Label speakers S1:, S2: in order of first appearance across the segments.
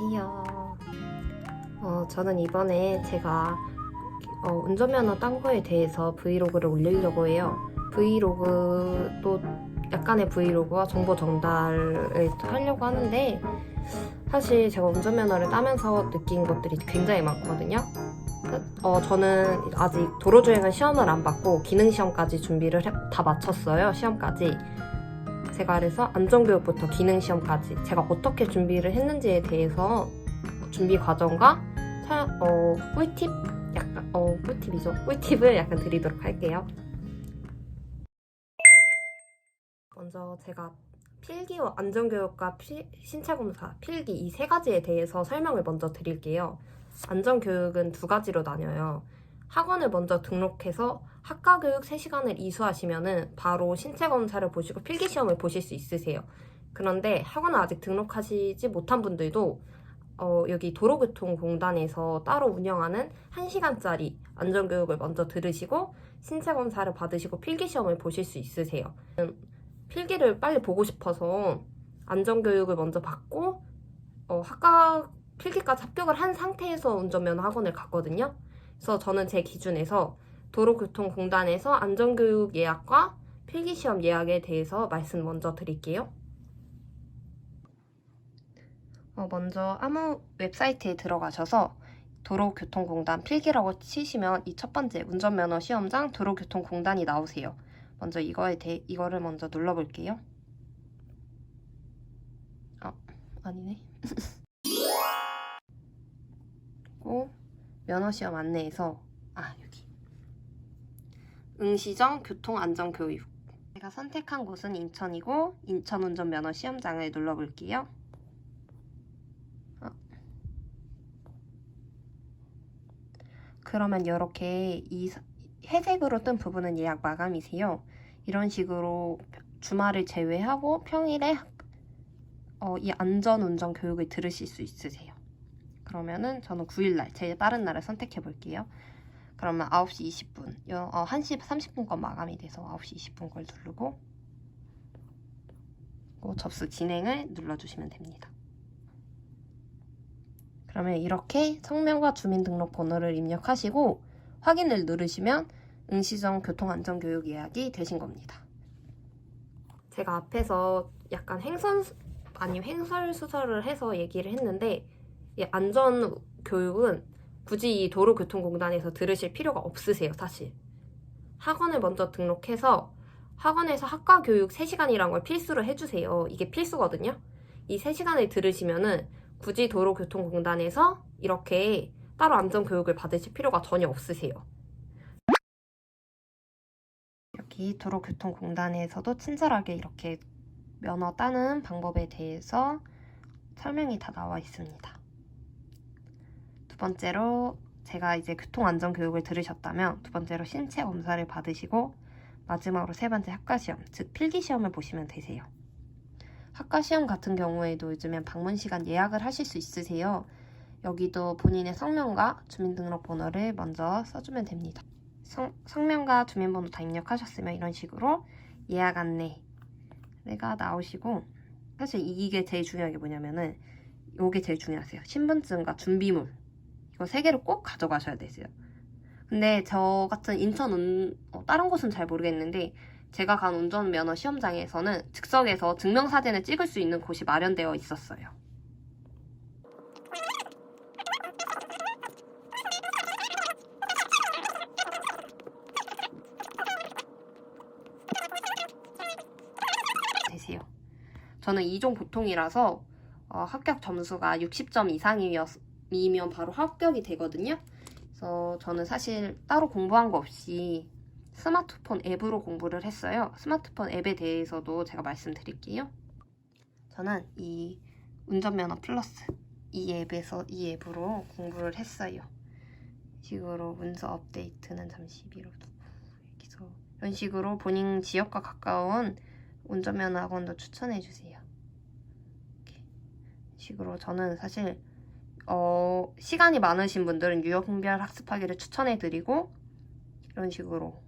S1: 안녕하세요. 어, 저는 이번에 제가 어, 운전면허 딴 거에 대해서 브이로그를 올리려고 해요. 브이로그도 약간의 브이로그와 정보 전달을 하려고 하는데 사실 제가 운전면허를 따면서 느낀 것들이 굉장히 많거든요. 어, 저는 아직 도로주행은 시험을 안 받고 기능시험까지 준비를 해- 다 마쳤어요. 시험까지. 제가 그래서 안전교육부터 기능시험까지 제가 어떻게 준비를 했는지에 대해서 준비 과정과 차, 어, 꿀팁? 약간, 어, 꿀팁이죠. 꿀팁을 약간 드리도록 할게요. 먼저 제가 필기와 안전교육과 피- 신체검사, 필기 이 세 가지에 대해서 설명을 먼저 드릴게요. 안전교육은 두 가지로 나뉘어요. 학원을 먼저 등록해서 학과 교육 3시간을 이수하시면은 바로 신체 검사를 보시고 필기 시험을 보실 수 있으세요. 그런데 학원을 아직 등록하시지 못한 분들도 어, 여기 도로교통공단에서 따로 운영하는 1시간짜리 안전교육을 먼저 들으시고 신체 검사를 받으시고 필기 시험을 보실 수 있으세요. 음, 필기를 빨리 보고 싶어서 안전교육을 먼저 받고 어, 학과 필기까지 합격을 한 상태에서 운전면허 학원을 갔거든요. 그래서 저는 제 기준에서 도로교통공단에서 안전교육 예약과 필기시험 예약에 대해서 말씀 먼저 드릴게요. 어, 먼저 아무 웹사이트에 들어가셔서 도로교통공단 필기라고 치시면 이 첫 번째 운전면허 시험장 도로교통공단이 나오세요. 먼저 이거에 대 이거를 먼저 눌러볼게요. 아 아니네. 그리고 면허 시험 안내에서 아 여기 응시정 교통안전교육 제가 선택한 곳은 인천이고 인천 운전면허 시험장을 눌러볼게요. 어. 그러면 이렇게 이 사- 회색으로 뜬 부분은 예약 마감이세요. 이런 식으로 주말을 제외하고 평일에 어, 이 안전운전 교육을 들으실 수 있으세요. 그러면은 저는 9일날 제일 빠른 날을 선택해 볼게요. 그러면 9시 20분, 여- 어, 1시 30분권 마감이 돼서 9시 20분 걸 누르고 그리고 접수 진행을 눌러주시면 됩니다. 그러면 이렇게 성명과 주민등록번호를 입력하시고 확인을 누르시면 응시정 교통안전교육 예약이 되신 겁니다. 제가 앞에서 약간 횡선 아니 횡설수설을 해서 얘기를 했는데 이 안전 교육은 굳이 이 도로교통공단에서 들으실 필요가 없으세요, 사실. 학원을 먼저 등록해서 학원에서 학과 교육 3시간이란 걸 필수로 해주세요. 이게 필수거든요. 이 3시간을 들으시면은 굳이 도로교통공단에서 이렇게 따로 안전교육을 받으실 필요가 전혀 없으세요. 여기 도로교통공단에서도 친절하게 이렇게 면허 따는 방법에 대해서 설명이 다 나와 있습니다. 두 번째로 제가 이제 교통안전 교육을 들으셨다면 두 번째로 신체 검사를 받으시고 마지막으로 세 번째 학과 시험, 즉 필기 시험을 보시면 되세요. 학과 시험 같은 경우에도 요즘엔 방문 시간 예약을 하실 수 있으세요. 여기도 본인의 성명과 주민등록번호를 먼저 써주면 됩니다. 성, 성명과 주민번호 다 입력하셨으면 이런 식으로 예약 안내가 나오시고 사실 이게 제일 중요한 게 뭐냐면은 이게 제일 중요하세요. 신분증과 준비물 세 개를 꼭 가져가셔야 되세요. 근데 저 같은 인천 운, 어, 다른 곳은 잘 모르겠는데 제가 간 운전면허 시험장에서는 즉석에서 증명사진을 찍을 수 있는 곳이 마련되어 있었어요. 되세요. 저는 2종 보통이라서 어, 합격 점수가 60점 이상이 면 바로 합격이 되거든요. 그래서 저는 사실 따로 공부한 거 없이 스마트폰 앱으로 공부를 했어요. 스마트폰 앱에 대해서도 제가 말씀드릴게요. 저는 이 운전면허 플러스 이 앱에서 이 앱으로 공부를 했어요. 이 식으로 문서 업데이트는 잠시 미뤄두고 여기서 이런 식으로 본인 지역과 가까운 운전면허 학원도 추천해 주세요. 식으로 저는 사실 어, 시간이 많으신 분들은 유형별 학습하기를 추천해 드리고 이런 식으로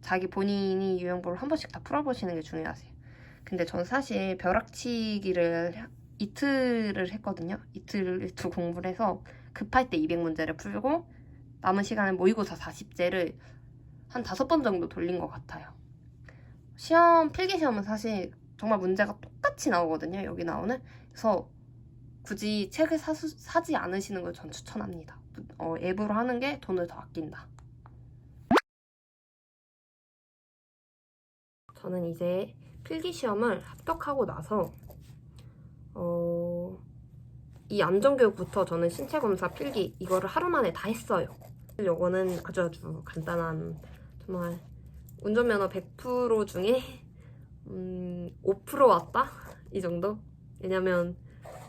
S1: 자기 본인이 유형별을 한 번씩 다 풀어보시는 게 중요하세요. 근데 전 사실 벼락치기를 이틀을 했거든요. 이틀을 두 공부를 해서 급할 때 200문제를 풀고 남은 시간에 모의고사 40제를 한 다섯 번 정도 돌린 것 같아요. 시험, 필기 시험은 사실 정말 문제가 똑같이 나오거든요. 여기 나오는. 그래서 굳이 책을 사, 사지 않으시는 걸 전 추천합니다. 어, 앱으로 하는 게 돈을 더 아낀다. 저는 이제 필기 시험을 합격하고 나서 어, 이 안전교육부터 저는 신체 검사 필기 이거를 하루 만에 다 했어요. 요거는 아주 아주 간단한 정말 운전면허 100% 중에 음, 5% 왔다 이 정도. 왜냐면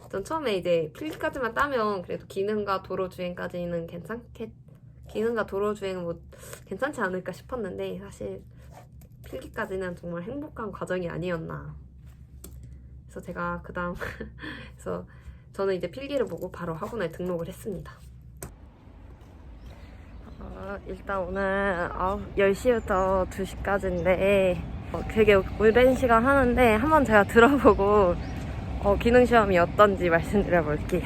S1: 전 처음에 이제 필기까지만 따면 그래도 기능과 도로 주행까지는 괜찮겠 기능과 도로 주행은 뭐 괜찮지 않을까 싶었는데 사실 필기까지는 정말 행복한 과정이 아니었나. 그래서 제가 그 다음 그래서 저는 이제 필기를 보고 바로 학원에 등록을 했습니다. 어, 일단 오늘 10시부터 2시까지인데 어, 되게 오랜 시간 하는데 한번 제가 들어보고 어, 기능 시험이 어떤지 말씀드려 볼게요.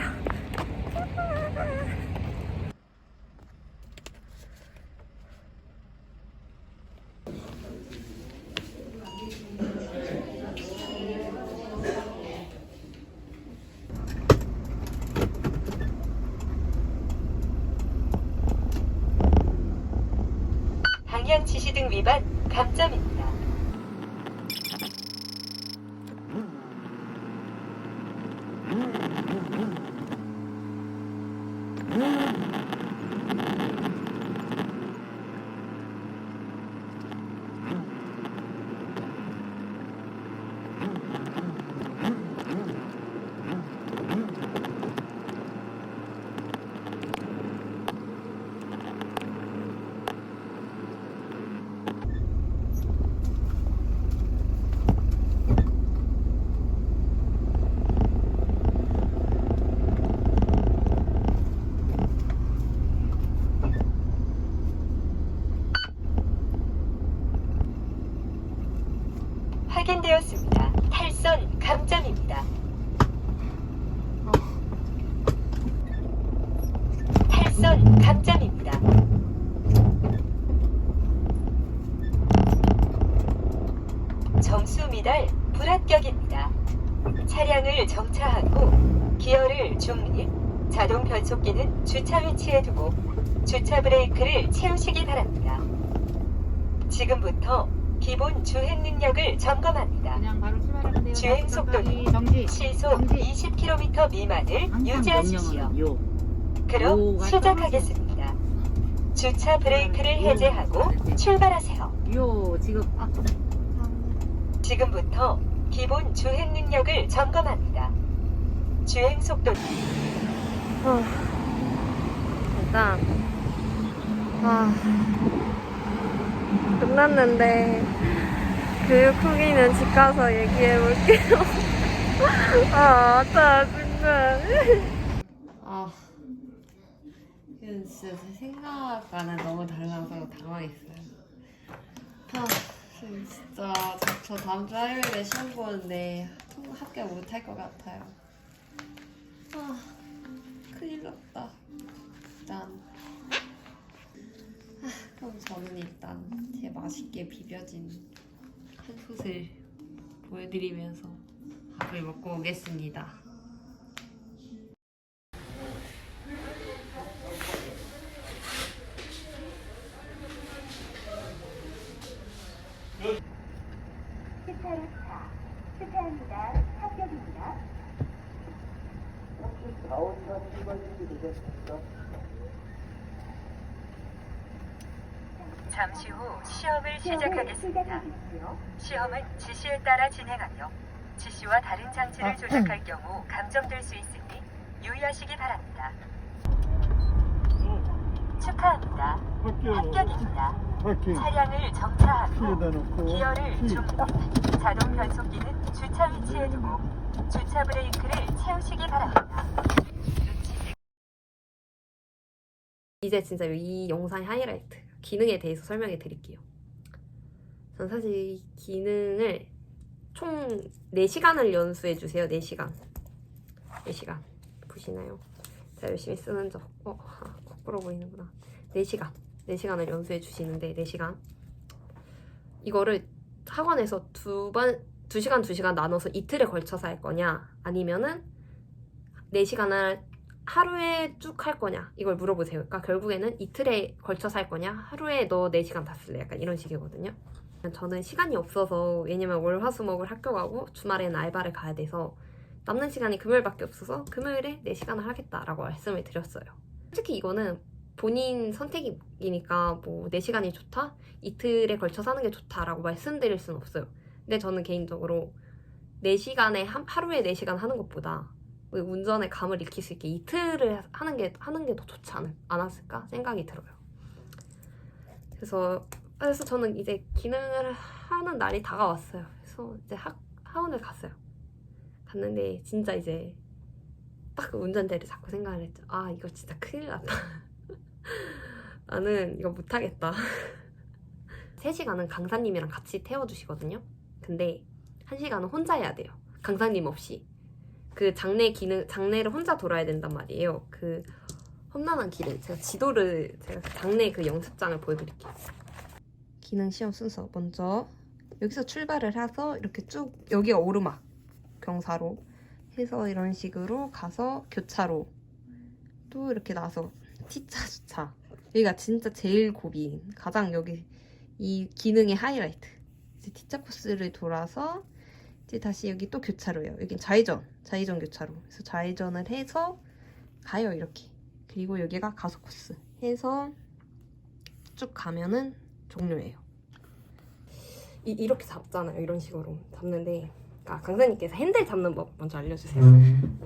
S2: 방향 지시 등 위반 감점입니다. 확인되었습니다. 탈선 감점입니다. 탈선 감점입니다. 점수 미달 불합격입니다. 차량을 정차하고 기어를 중립, 자동 변속기는 주차 위치에 두고 주차 브레이크를 채우시기 바랍니다. 지금부터 기본 주행 능력을 점검합니다.
S3: 그냥 바로 출발하면 돼요.
S2: 주행 속도는
S3: 정지.
S2: 시속
S3: 정지.
S2: 20km 미만을 유지하십시오.
S3: 요.
S2: 그럼
S3: 요가
S2: 시작하겠습니다. 주차 브레이크를
S3: 요.
S2: 해제하고 출발하세요.
S3: 요 지금 아
S2: 지금부터 기본 주행 능력을 점검합니다. 주행 속도
S1: 어, 일단 아 끝났는데 교육 후기는 집 가서 얘기해 볼게요. 아 짜증나. 아 이건 진짜 제 생각과는 너무 달라서 당황했어요. 아 진짜 저, 저 다음 주 화요일에 시험 보는데 통- 합격 못 할 것 같아요. 아. 큰일 났다. 아, 그럼 저는 일단 제 맛있게 비벼진 한 솥을 보여드리면서 밥을 먹고 오겠습니다.
S2: 스타일스타 축하합니다. 합격입니다. 잠시 후 시험을 시작하겠습니다. 시험은 지시에 따라 진행하며 지시와 다른 장치를 조작할 경우 감점될 수 있으니 유의하시기 바랍니다. 축하합니다. 합격입니다. 차량을 정차하고 기어를
S4: 키.
S2: 중립, 자동 변속기는 주차 위치에 두고 주차 브레이크를 채우시기 바랍니다.
S1: 이제 진짜 이 영상의 하이라이트 기능에 대해서 설명해 드릴게요. 전 사실 이 기능을 총 4시간을 연수해 주세요. 4시간. 4시간 보시나요? 제가 열심히 쓰는 적 어? 아, 거꾸로 보이는구나 4시간 4시간을 연수해 주시는데 4시간 이거를 학원에서 두 번, 두 시간 두 시간 나눠서 이틀에 걸쳐서 할 거냐 아니면은 4시간을 하루에 쭉 할 거냐 이걸 물어보세요. 그러니까 결국에는 이틀에 걸쳐서 할 거냐 하루에 너 4시간 다 쓸래 약간 이런 식이거든요. 저는 시간이 없어서 왜냐면 월화수목을 학교 가고 주말에는 알바를 가야 돼서 남는 시간이 금요일밖에 없어서 금요일에 4시간을 하겠다라고 말씀을 드렸어요. 솔직히 이거는 본인 선택이니까 뭐 4시간이 좋다? 이틀에 걸쳐서 하는 게 좋다라고 말씀드릴 수는 없어요. 근데 저는 개인적으로 4시간에 한, 하루에 4시간 하는 것보다 그 운전의 감을 익힐 수 있게 이틀을 하는 게 하는 게 더 좋지 않, 않았을까 생각이 들어요. 그래서 그래서 저는 이제 기능을 하는 날이 다가왔어요. 그래서 이제 학 학원을 갔어요. 갔는데 진짜 이제 딱 그 운전대를 잡고 생각을 했죠. 아 이거 진짜 큰일 났다. 나는 이거 못하겠다. 3시간은 강사님이랑 같이 태워주시거든요. 근데 1시간은 혼자 해야 돼요. 강사님 없이. 그 장내 기능, 장내를 혼자 돌아야 된단 말이에요. 그 험난한 길을 제가 지도를 제가 그 장내 그 연습장을 보여드릴게요. 기능 시험 순서 먼저 여기서 출발을 해서 이렇게 쭉 여기가 오르막 경사로 해서 이런 식으로 가서 교차로 또 이렇게 나서 T자 주차. 여기가 진짜 제일 고비인 가장 여기 이 기능의 하이라이트. 이제 T자 코스를 돌아서 이제 다시 여기 또 교차로예요. 여긴 좌회전 좌회전 교차로. 그래서 좌회전을 해서 가요 이렇게. 그리고 여기가 가속 코스. 해서 쭉 가면은 종료예요. 이, 이렇게 잡잖아요 이런 식으로 잡는데. 아, 강사님께서 핸들 잡는 법 먼저 알려주세요.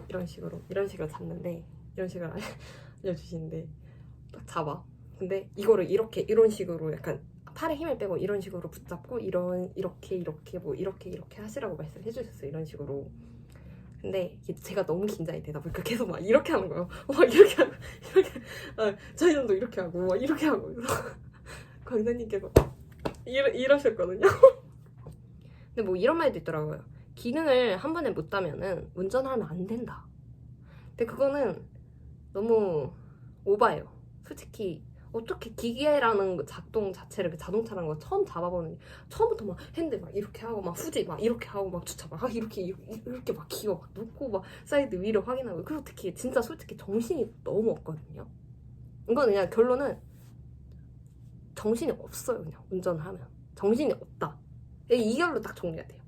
S1: 이런 식으로 이런 식으로 잡는데 이런 식으로 알려주시는데 딱 잡아. 근데 이거를 이렇게 이런 식으로 약간 팔에 힘을 빼고 이런 식으로 붙잡고 이런 이렇게 이렇게 뭐 이렇게 이렇게 하시라고 말씀해 주셨어요 이런 식으로 근데 제가 너무 긴장이 되다 보니까 계속 막 이렇게 하는 거예요. 막 이렇게 하고 이렇게 아, 저희도 이렇게 하고 막 이렇게 하고 그래서 강사님께서 이러, 이러셨거든요. 근데 뭐 이런 말도 있더라고요. 기능을 한 번에 못 따면은 운전하면 안 된다. 근데 그거는 너무 오바예요. 솔직히 어떻게 기계라는 그 작동 자체를 그 자동차라는 거 처음 잡아보는 처음부터 막 핸들 막 이렇게 하고 막 후지 막 이렇게 하고 막 주차 막 아, 이렇게 이렇게, 막 기어 막 놓고 막 사이드 위로 확인하고 그리고 특히 진짜 솔직히 정신이 너무 없거든요. 이건 그냥 결론은 정신이 없어요 그냥 운전하면 정신이 없다. 이 결로 딱 정리가 돼요.